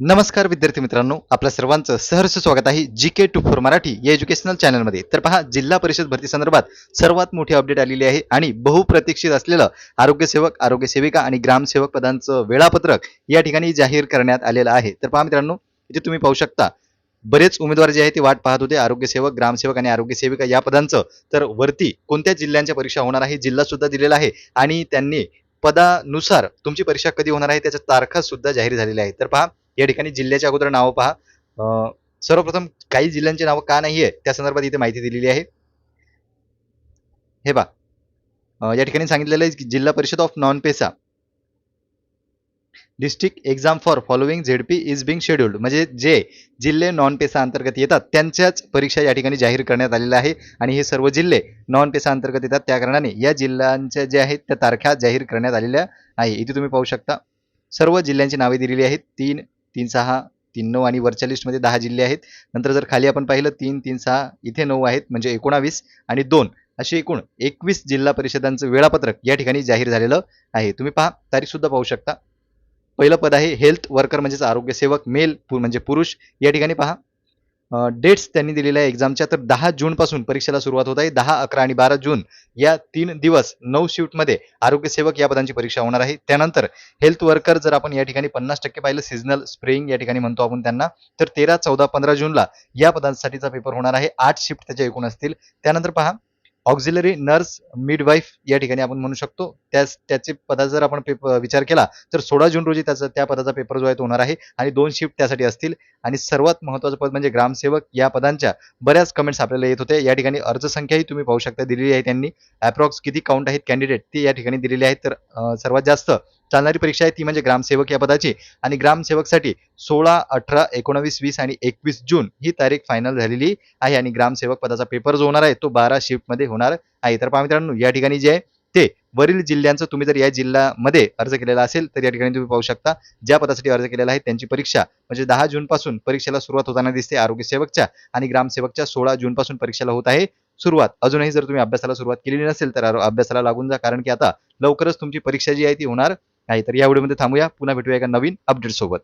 नमस्कार विद्यार्थी मित्रांनो आपल्या सर्वांचं सहर्ष स्वागत आहे G K two four Marathi या एज्युकेशनल चॅनलमध्ये तर पहा जिल्हा परिषद भरती संदर्भात सर्वात मोठी अपडेट आलेली आहे आणि बहुप्रतीक्षित असलेलं आरोग्यसेवक आरोग्य सेविका आणि ग्रामसेवक पदांचं वेळापत्रक या ठिकाणी जाहीर करण्यात आलेलं आहे. तर पहा मित्रांनो इथे तुम्ही पाहू शकता बरेच उमेदवार जे आहे ते वाट पाहत होते आरोग्यसेवक ग्रामसेवक आणि आरोग्य सेविका या पदांचं. तर वरती कोणत्या जिल्ह्यांच्या परीक्षा होणार आहे जिल्हा सुद्धा दिलेला आहे आणि त्यांनी पदानुसार तुमची परीक्षा कधी होणार आहे त्याच्या तारखा सुद्धा जाहीर झालेल्या आहेत. तर पहा या ठिकाणी जिल्ह्याच्या अगोदर नावं पहा. सर्वप्रथम काही जिल्ह्यांची नावं का नाही आहे त्या संदर्भात इथे माहिती दिलेली आहे. हे पहा. या ठिकाणी सांगितलेलं आहे की zilla parishad of non PESA district exam for following ZP is being scheduled. म्हणजे जे जिल्हे नॉन पेसा अंतर्गत येतात त्यांच्याच परीक्षा या ठिकाणी जाहीर करण्यात आलेल्या आहे. आणि हे सर्व जिल्हे नॉन पेसा अंतर्गत येतात. त्या कारणाने या जिल्ह्यांच्या ज्या आहेत त्या तारखा जाहीर करण्यात आलेल्या आहे. इथे तुम्ही पाहू शकता. सर्व जिल्ह्यांची नावे दिलेली आहेत. तीन तीन सहा तीन नऊ आणि वरच्या लिस्टमध्ये दहा जिल्हे आहेत. नंतर जर खाली आपण पाहिलं तीन तीन सहा इथे नऊ आहेत म्हणजे एकोणावीस आणि दोन. असे एकूण एकवीस जिल्हा परिषदांचं वेळापत्रक या ठिकाणी जाहीर झालेलं आहे. तुम्ही पहा तारीख सुद्धा पाहू शकता. पहिलं पद आहे हेल्थ वर्कर म्हणजेच आरोग्य सेवक मेल म्हणजे पुरुष. या ठिकाणी पहा डेट्स त्यांनी दिलेल्या आहे एक्झामच्या तर दहा जूनपासून परीक्षेला सुरुवात होत आहे. दहा अकरा आणि बारा जून या तीन दिवस नऊ शिफ्टमध्ये आरोग्य सेवक या पदांची परीक्षा होणार आहे. त्यानंतर हेल्थ वर्कर जर आपण या ठिकाणी पन्नास टक्के पाहिलं सिजनल स्प्रेइंग या ठिकाणी म्हणतो आपण त्यांना तर तेरा चौदा पंधरा जूनला या पदांसाठीचा पेपर होणार आहे. आठ शिफ्ट त्याच्या एकूण असतील. त्यानंतर पहा ऑक्झिलरी नर्स मिडवाईफ या ठिकाणी आपण म्हणू शकतो. त्याच त्याचे पदा जर आपण पेपर विचार केला तर सोळा जून रोजी त्याचा त्या पदाचा पेपर जो आहे तो होणार आहे आणि दोन शिफ्ट त्यासाठी असतील. आणि सर्वात महत्त्वाचं पद म्हणजे ग्रामसेवक या पदांच्या बऱ्याच कमेंट्स आपल्याला येत होते. या ठिकाणी अर्ज संख्याही तुम्ही पाहू शकता. दिलेली आहे त्यांनी. अप्रॉक्स किती काउंट आहेत कॅन्डिडेट ती या ठिकाणी दिलेली आहेत. तर सर्वात जास्त चालणारी परीक्षा आहे ती म्हणजे ग्रामसेवक या पदाची. आणि ग्रामसेवकसाठी सोळा अठरा एकोणावीस वीस आणि एकवीस जून ही तारीख फायनल झालेली आहे. आणि ग्रामसेवक पदाचा पेपर जो होणार आहे तो बारा शिफ्टमध्ये होणार आहे. तर पहा मित्रांनो या ठिकाणी जे आहे ते वरील जिल्ह्यांचं तुम्ही जर या जिल्ह्यामध्ये अर्ज केलेला असेल तर या ठिकाणी तुम्ही पाहू शकता ज्या पदासाठी अर्ज केलेला आहे त्यांची परीक्षा म्हणजे दहा जून पासून परीक्षेला सुरुवात होताना दिसते आरोग्य सेवकच्या आणि ग्रामसेवकच्या सोळा जून पासून परीक्षेला होत आहे. सुरुवात अजूनही जर तुम्ही अभ्यासाला सुरुवात केलेली नसेल तर अभ्यासाला लागून जा. कारण की आता लवकरच तुमची परीक्षा जी आहे ती होणार. नाही तर या व्हिडिओमध्ये थांबूया. पुन्हा भेटूया एका नवीन अपडेट सोबत.